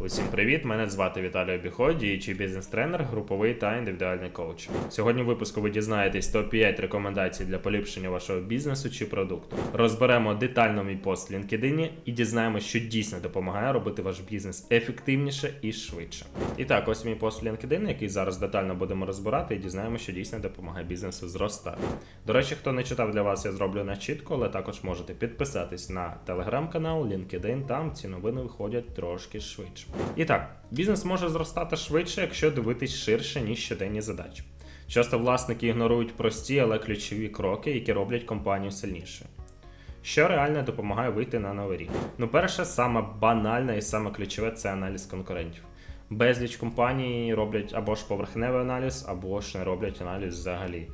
Усім привіт! Мене звати Віталій Обіход, діючий бізнес-тренер, груповий та індивідуальний коуч. Сьогодні в випуску ви дізнаєтесь топ-5 рекомендацій для поліпшення вашого бізнесу чи продукту. Розберемо детально мій пост в LinkedIn і дізнаємося, що дійсно допомагає робити ваш бізнес ефективніше і швидше. І так, ось мій пост в LinkedIn, який зараз детально будемо розбирати, і дізнаємося, що дійсно допомагає бізнесу зростати. До речі, хто не читав для вас, я зроблю на чітко, але також можете підписатись на телеграм-канал, LinkedIn, там ці новини виходять трошки швидше. І так, бізнес може зростати швидше, якщо дивитись ширше, ніж щоденні задачі. Часто власники ігнорують прості, але ключові кроки, які роблять компанію сильнішою. Що реально допомагає вийти на новий рік? Ну, перше, саме банальне і саме ключове це аналіз конкурентів. Безліч компаній роблять або ж поверхневий аналіз, або ж не роблять аналіз взагалі.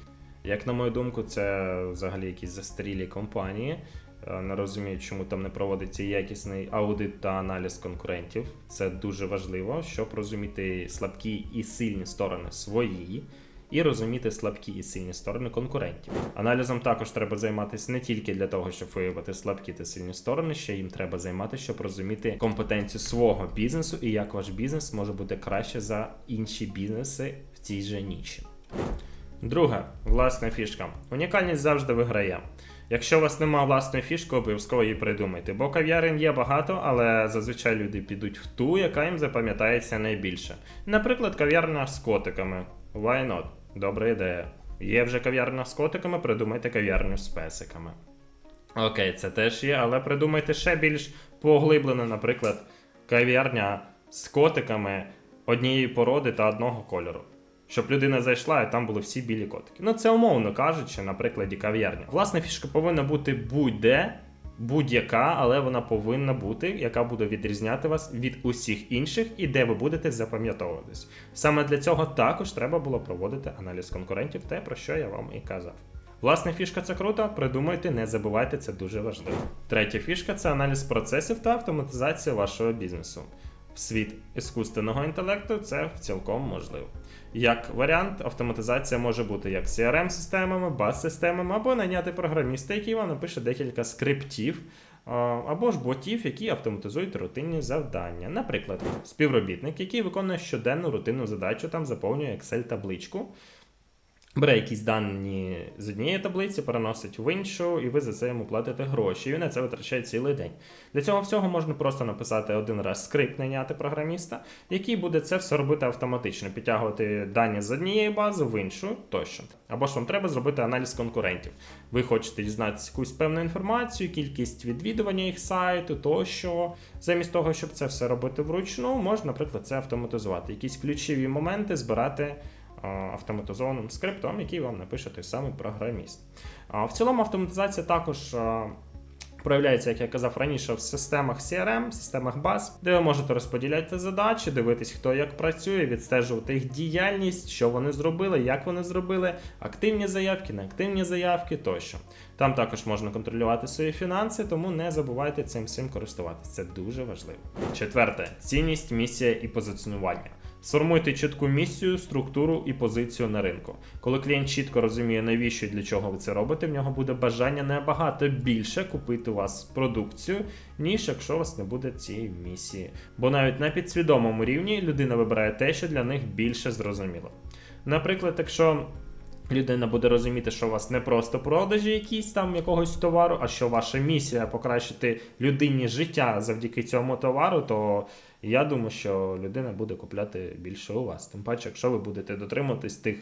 Як на мою думку, це взагалі якісь застарілі компанії. Е, Не розумію, чому там не проводиться якісний аудит та аналіз конкурентів. Це дуже важливо, щоб розуміти слабкі і сильні сторони свої, і розуміти слабкі і сильні сторони конкурентів. Аналізом також треба займатися не тільки для того, щоб виявити слабкі та сильні сторони, ще їм треба займатися, щоб розуміти компетенцію свого бізнесу і як ваш бізнес може бути краще за інші бізнеси в цій же ніші. Друге, власна фішка. Унікальність завжди виграє. Якщо у вас немає власної фішки, обов'язково її придумайте, бо кав'ярень є багато, але зазвичай люди підуть в ту, яка їм запам'ятається найбільше. Наприклад, кав'ярня з котиками. Why not? Добра ідея. Є вже кав'ярня з котиками, придумайте кав'ярню з песиками. Окей, це теж є, але придумайте ще більш поглиблено, наприклад, кав'ярня з котиками однієї породи та одного кольору. Щоб людина зайшла і там були всі білі котики. Ну це умовно кажучи, на прикладі кав'ярні. Власне, фішка повинна бути будь-де, будь-яка, але вона повинна бути, яка буде відрізняти вас від усіх інших і де ви будете запам'ятовуватись. Саме для цього також треба було проводити аналіз конкурентів, те про що я вам і казав. Власне, фішка це круто, придумайте, не забувайте, це дуже важливо. Третя фішка це аналіз процесів та автоматизація вашого бізнесу. В світ іскусственного інтелекту це цілком можливо. Як варіант, автоматизація може бути як CRM-системами, баз-системами, або найняти програміста, який вам напише декілька скриптів, або ж ботів, які автоматизують рутинні завдання. Наприклад, співробітник, який виконує щоденну рутинну задачу, там заповнює Excel-табличку. Бере якісь дані з однієї таблиці, переносить в іншу, і ви за це йому платите гроші. І він на це витрачає цілий день. Для цього всього можна просто написати один раз скрипт, найняти програміста, який буде це все робити автоматично, підтягувати дані з однієї бази в іншу тощо. Або ж вам треба зробити аналіз конкурентів. Ви хочете дізнатися якусь певну інформацію, кількість відвідування їх сайту, тощо. Замість того, щоб це все робити вручну, можна, наприклад, це автоматизувати. Якісь ключові моменти збирати автоматизованим скриптом, який вам напише той самий програміст. В цілому автоматизація також проявляється, як я казав раніше, в системах CRM, системах баз, де ви можете розподіляти задачі, дивитись, хто як працює, відстежувати їх діяльність, що вони зробили, як вони зробили, активні заявки, неактивні заявки тощо. Там також можна контролювати свої фінанси, тому не забувайте цим всім користуватися. Це дуже важливо. Четверте цінність, місія і позиціонування. Сформуйте чітку місію, структуру і позицію на ринку. Коли клієнт чітко розуміє, навіщо і для чого ви це робите, в нього буде бажання набагато більше купити у вас продукцію, ніж якщо у вас не буде цієї місії. Бо навіть на підсвідомому рівні людина вибирає те, що для них більше зрозуміло. Наприклад, якщо людина буде розуміти, що у вас не просто продажі якісь там якогось товару, а що ваша місія покращити людині життя завдяки цьому товару, то я думаю, що людина буде купляти більше у вас. Тим паче, якщо ви будете дотримуватись тих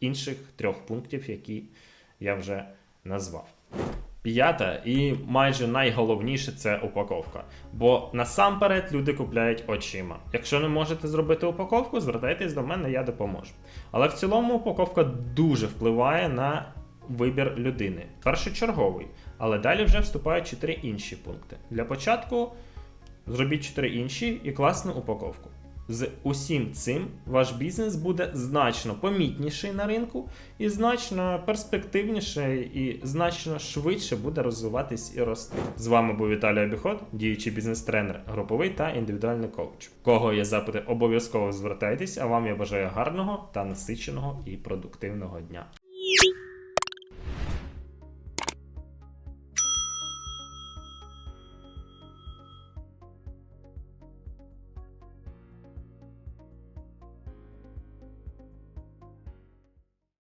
інших трьох пунктів, які я вже назвав. П'ята і майже найголовніше це упаковка. Бо насамперед люди купляють очима. Якщо не можете зробити упаковку, звертайтесь до мене, я допоможу. Але в цілому упаковка дуже впливає на вибір людини. Першочерговий, але далі вже вступають чотири інші пункти. Для початку зробіть чотири інші і класну упаковку. З усім цим ваш бізнес буде значно помітніший на ринку і значно перспективніший і значно швидше буде розвиватись і рости. З вами був Віталій Обіход, діючий бізнес-тренер, груповий та індивідуальний коуч. Кого є запити, обов'язково звертайтесь, а вам я бажаю гарного та насиченого і продуктивного дня.